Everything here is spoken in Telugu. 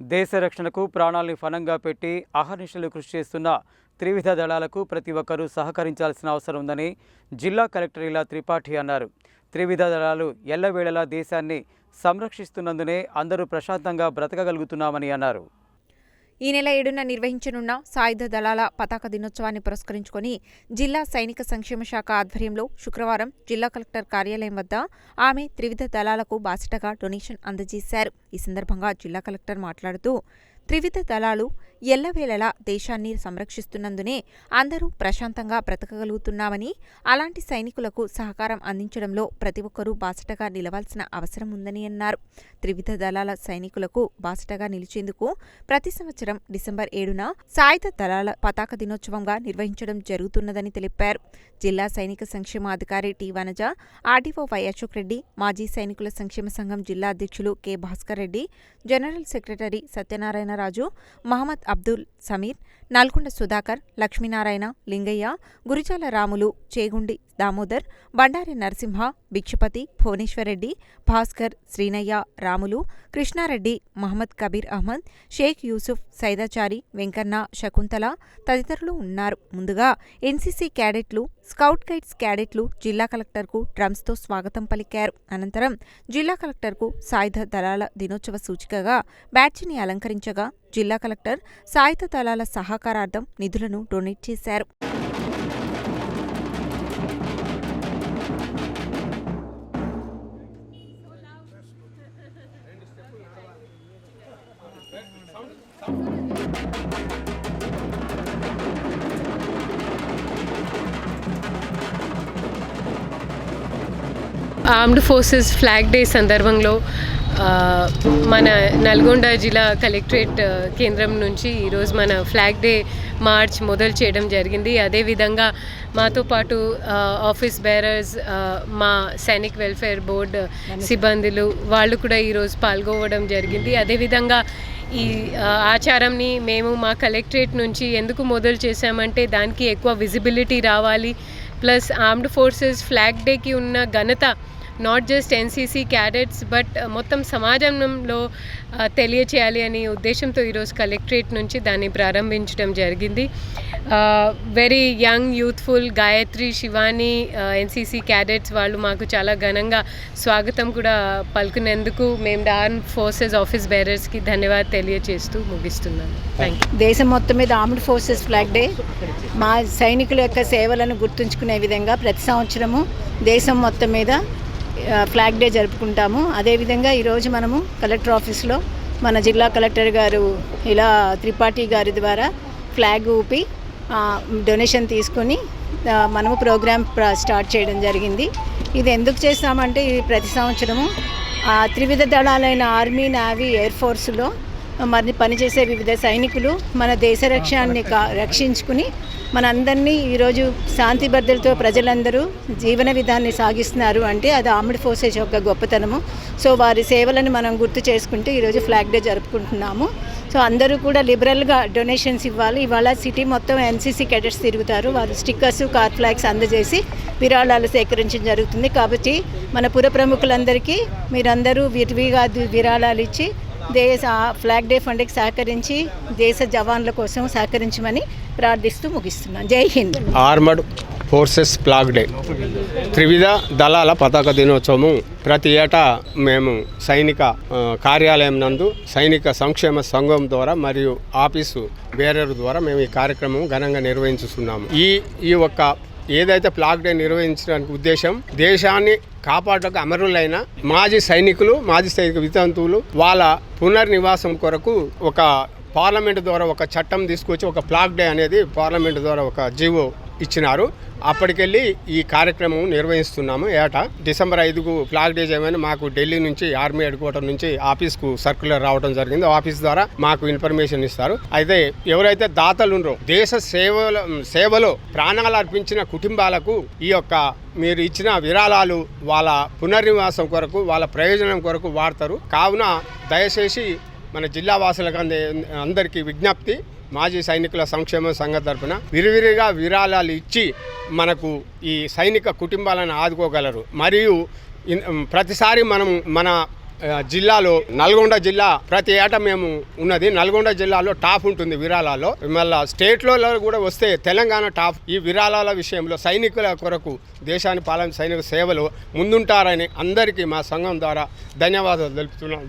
దేశ రక్షణకు ప్రాణాల్ని ఫలంగా పెట్టి అహర్నిశలు కృషి చేస్తున్న త్రివిధ దళాలకు ప్రతి ఒక్కరూ సహకరించాల్సిన అవసరం ఉందని జిల్లా కలెక్టర్ ఇలా త్రిపాఠి అన్నారు. త్రివిధ దళాలు ఎల్లవేళలా దేశాన్ని సంరక్షిస్తున్నందునే అందరూ ప్రశాంతంగా బ్రతకగలుగుతున్నామని అన్నారు. ఈ నెల ఏడున నిర్వహించనున్న సాయుధ దళాల పతాక దినోత్సవాన్ని పురస్కరించుకొని జిల్లా సైనిక సంక్షేమ శాఖ ఆధ్వర్యంలో శుక్రవారం జిల్లా కలెక్టర్ కార్యాలయం వద్ద ఆమె త్రివిధ దళాలకు బాసటగా డొనేషన్ అందజేశారు. ఈ సందర్భంగా జిల్లా కలెక్టర్ మాట్లాడుతూ త్రివిధ దళాలు ఎల్లవేళలా దేశాన్ని సంరక్షిస్తున్నందునే అందరూ ప్రశాంతంగా బ్రతకగలుగుతున్నామని అలాంటి సైనికులకు సహకారం అందించడంలో ప్రతి ఒక్కరూ బాసటగా నిలవాల్సిన అవసరం ఉందని అన్నారు. త్రివిధ దళాల సైనికులకు బాసటగా నిలిచేందుకు ప్రతి సంవత్సరం డిసెంబర్ ఏడున సాయుధ దళాల పతాక దినోత్సవంగా నిర్వహించడం జరుగుతున్నదని తెలిపారు. జిల్లా సైనిక సంక్షేమ అధికారి T. Vanaja RDO Y. Ashok Reddy మాజీ సైనికుల సంక్షేమ సంఘం జిల్లా అధ్యక్షులు K. Bhaskar Reddy general secretary Satyanarayanaraju Mohammed Abdul Sameer Nalgonda Sudhakar Lakshminarayana Lingaiah Gurijala Ramulu Chegundi Damodar Bandari Narasimha Bhikshapathi Bhuvaneswarareddy Bhaskar Srinaiah Ramulu Krishnareddy Mohammed Kabir Ahmed Sheikh Yusuf Saidachari Venkanna Shakuntala తదితరులు ఉన్నారు. ముందుగా ఎన్సీసీ క్యాడెట్లు స్కౌట్ గైడ్స్ క్యాడెట్లు జిల్లా కలెక్టర్కు డ్రమ్స్తో స్వాగతం పలికారు. అనంతరం జిల్లా కలెక్టర్కు సాయుధ దళాల దినోత్సవ సూచికగా బ్యాడ్జిని అలంకరించగా జిల్లా కలెక్టర్ సాయుధ దళాల సహకారార్థం నిధులను డొనేట్ చేశారు. ఆర్మ్డ్ ఫోర్సెస్ ఫ్లాగ్ డే సందర్భంలో మన నల్గొండ జిల్లా కలెక్టరేట్ కేంద్రం నుంచి ఈరోజు మన ఫ్లాగ్ డే మార్చ్ మొదలు చేయడం జరిగింది. అదేవిధంగా మాతో పాటు ఆఫీస్ బేరర్స్ మా సైనిక్ వెల్ఫేర్ బోర్డ్ సిబ్బందులు వాళ్ళు కూడా ఈరోజు పాల్గొవడం జరిగింది. అదేవిధంగా ఈ ఆచారంని మేము మా కలెక్టరేట్ నుంచి ఎందుకు మొదలు చేశామంటే దానికి ఎక్కువ విజిబిలిటీ రావాలి. ప్లస్ ఆర్మ్డ్ ఫోర్సెస్ ఫ్లాగ్ డేకి ఉన్న ఘనత not just NCC cadets but మొత్తం సమాజంలో uh, తెలియచేయాలి అనే ఉద్దేశంతో ఈరోజు కలెక్టరేట్ నుంచి దాన్ని ప్రారంభించడం జరిగింది. Very young youthful Gayathri Shivani NCC cadets వాళ్ళు మాకు చాలా ఘనంగా స్వాగతం కూడా పలుకునేందుకు మేము ఆర్మ్ ఫోర్సెస్ ఆఫీస్ బేరర్స్కి ధన్యవాదాలు తెలియజేస్తూ ముగిస్తున్నాను. థ్యాంక్ యూ దేశం మొత్తం మీద ఆర్మ్డ్ ఫోర్సెస్ ఫ్లాగ్ డే మా సైనికుల యొక్క సేవలను గుర్తుంచుకునే విధంగా ప్రతి సంవత్సరము దేశం మొత్తం మీద ఫ్లాగ్ డే జరుపుకుంటాము. అదేవిధంగా ఈరోజు మనము కలెక్టర్ ఆఫీస్లో మన జిల్లా కలెక్టర్ గారు ఇలా త్రిపాఠి గారి ద్వారా ఫ్లాగ్ ఊపి డొనేషన్ తీసుకొని మనము ప్రోగ్రామ్ స్టార్ట్ చేయడం జరిగింది. ఇది ఎందుకు చేస్తామంటే ఇది ప్రతి సంవత్సరము త్రివిధ దళాలైన ఆర్మీ నావీ ఎయిర్ ఫోర్స్లో మరి పనిచేసే వివిధ సైనికులు మన దేశ రక్షాన్ని కా రక్షించుకుని మనందరినీ ఈరోజు శాంతి భద్రతతో ప్రజలందరూ జీవన విధాన్ని సాగిస్తున్నారు అంటే అది ఆర్మ్డ్ ఫోర్సెస్ యొక్క గొప్పతనము. సో వారి సేవలను మనం గుర్తు చేసుకుంటూ ఈరోజు ఫ్లాగ్ డే జరుపుకుంటున్నాము. సో అందరూ కూడా లిబరల్గా డొనేషన్స్ ఇవ్వాలి. ఇవాళ సిటీ మొత్తం ఎన్సీసీ కెడెట్స్ తిరుగుతారు. వారు స్టిక్కర్స్ కార్ ఫ్లాగ్స్ అందజేసి విరాళాలు సేకరించడం జరుగుతుంది. కాబట్టి మన పుర ప్రముఖులందరికీ మీరందరూ విరివిగా విరాళాలు ఇచ్చి దేశ ఫ్లాగ్ డే ఫండ్కి సహకరించి దేశ జవాన్ల కోసం సహకరించమని ప్రార్థిస్తూ ముగిస్తున్నాను. Jai Hind. Armed forces flag day. త్రివిధ దళాల పతాక దినోత్సవము. ప్రతి ఏటా మేము సైనిక కార్యాలయం నందు సైనిక సంక్షేమ సంఘం ద్వారా మరియు ఆఫీసు బేరర్ ద్వారా మేము ఈ కార్యక్రమం ఘనంగా నిర్వహించుతున్నాము ఈ ఈ ఒక్క ఏదైతే ఫ్లాగ్ డే నిర్వహించడానికి ఉద్దేశం దేశాన్ని కాపాడటకు అమరులైన మాజీ సైనికులు మాజీ సైనిక వితంతువులు వాళ్ళ పునర్నివాసం కొరకు ఒక పార్లమెంట్ ద్వారా ఒక చట్టం తీసుకొచ్చి ఒక ఫ్లాగ్ డే అనేది పార్లమెంట్ ద్వారా ఒక జీవో ఇచ్చినారు. అప్పటికెళ్ళి ఈ కార్యక్రమం నిర్వహిస్తున్నాము. ఏటా డిసెంబర్ ఐదుకు ఫ్లాగ్ డే చేయమని మాకు ఢిల్లీ నుంచి ఆర్మీ హెడ్ క్వార్టర్ నుంచి ఆఫీస్కు సర్క్యులర్ రావడం జరిగింది. ఆఫీస్ ద్వారా మాకు ఇన్ఫర్మేషన్ ఇస్తారు. అయితే ఎవరైతే దాతలు ఉన్నారో దేశ సేవల సేవలో ప్రాణాలు అర్పించిన కుటుంబాలకు ఈ యొక్క మీరు ఇచ్చిన విరాళాలు వాళ్ళ పునర్నివాసం కొరకు వాళ్ళ ప్రయోజనం కొరకు వాడతారు. కావున దయచేసి మన జిల్లా వాసులకు అందే అందరికీ విజ్ఞప్తి. మాజీ సైనికుల సంక్షేమ సంఘ తరపున విరివిరిగా విరాళాలు ఇచ్చి మనకు ఈ సైనిక కుటుంబాలను ఆదుకోగలరు. మరియు ప్రతిసారి మనం మన జిల్లాలో నల్గొండ జిల్లా ప్రతి ఏటా మేము ఉన్నది. నల్గొండ జిల్లాలో టాప్ ఉంటుంది విరాళాల్లో. మళ్ళీ స్టేట్లో కూడా వస్తే తెలంగాణ టాప్. ఈ విరాళాల విషయంలో సైనికుల కొరకు దేశాన్ని పాలన సైనిక సేవలు ముందుంటారని అందరికీ మా సంఘం ద్వారా ధన్యవాదాలు తెలుపుతున్నాం.